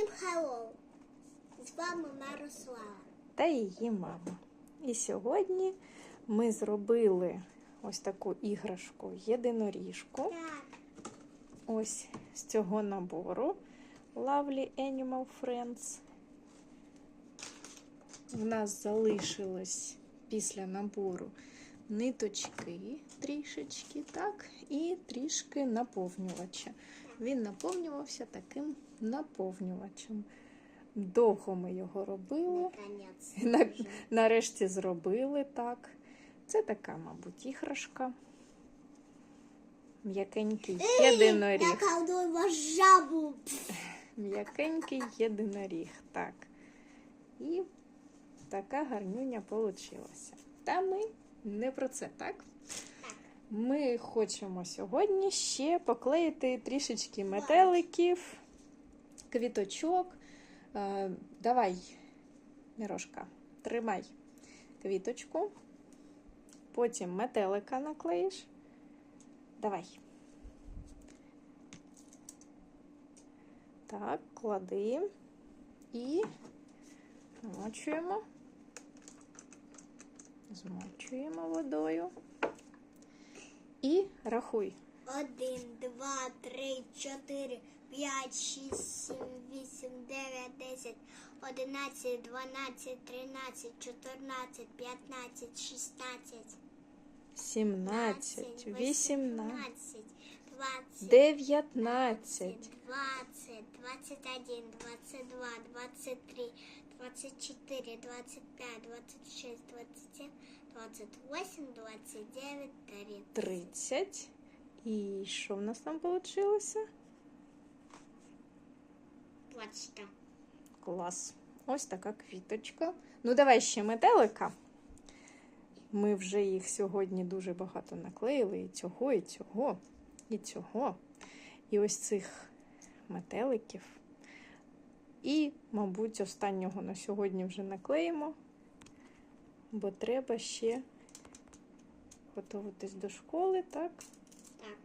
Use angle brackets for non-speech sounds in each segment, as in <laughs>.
Всім хеллоу! З вами Мирослава. та її мама. І сьогодні ми зробили ось таку іграшку єдиноріжку. Так, Ось з цього набору Lovely Animal Friends. В нас залишилось після набору ниточки трішечки, так, і трішки наповнювача. Він наповнювався таким наповнювачем. Довго ми його робили. На- Нарешті зробили так. Це така, мабуть, іграшка. М'якенький єдиноріг. Жабу. М'якенький єдиноріг. Так. І така гарнюня получилася. Та ми не про це, так? Ми хочемо сьогодні ще поклеїти трішечки метеликів, квіточок. Е, давай, Мірошка, тримай квіточку. Потім метелика наклеїш. Давай. Так, клади і змочуємо. Змочуємо водою. І рахуй. Один, два, три, чотири, п'ять, шість, сім, вісім, дев'ять, десять, одинадцять, дванадцять, тринадцять, чотирнадцять, п'ятнадцять, шістнадцять, 17, 18, двадцять, 19, 20, 21, 22, 23, 24, 25, 26, 27, 28, 29, 30. 30. І що в нас там вийшло? 20. Клас. Ось така квіточка. Ну, давай ще метелика. Ми вже їх сьогодні дуже багато наклеїли. І цього, і цього, і цього. І ось цих метеликів. І, мабуть, останнього на сьогодні вже наклеїмо, бо треба ще готуватись до школи, так? Так.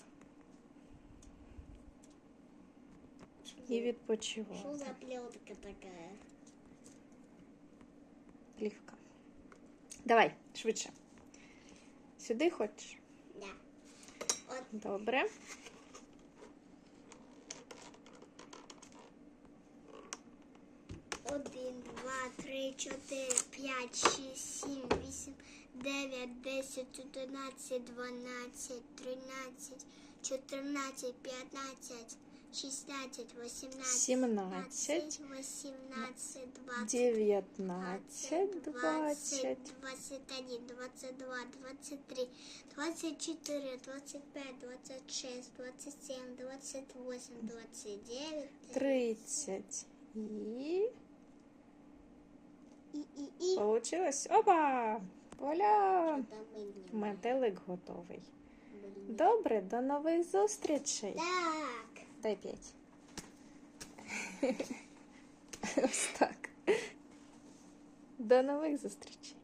І відпочивати. за плетка такая? Плівка. Давай, швидше. Сюди хочеш? Да. Вот Добре. один, два, три, чотири, п'ять, шість, сім, вісім, дев'ять, десять, одинадцять, дванадцять, тринадцять, чотирнадцять, п'ятнадцять, шістнадцять, вісімнадцять, Сімнадцять. вісімнадцять, двадцять. 19, 20. 21, 22, 23, 24, 25, 26, 27, 28, 29, 30. І І, і, і. получилось. Опа! Вуаля! Метелик готовий. Добре, до нових зустрічей. Так. Дай п'ять. <laughs> Ось так. До нових зустрічей.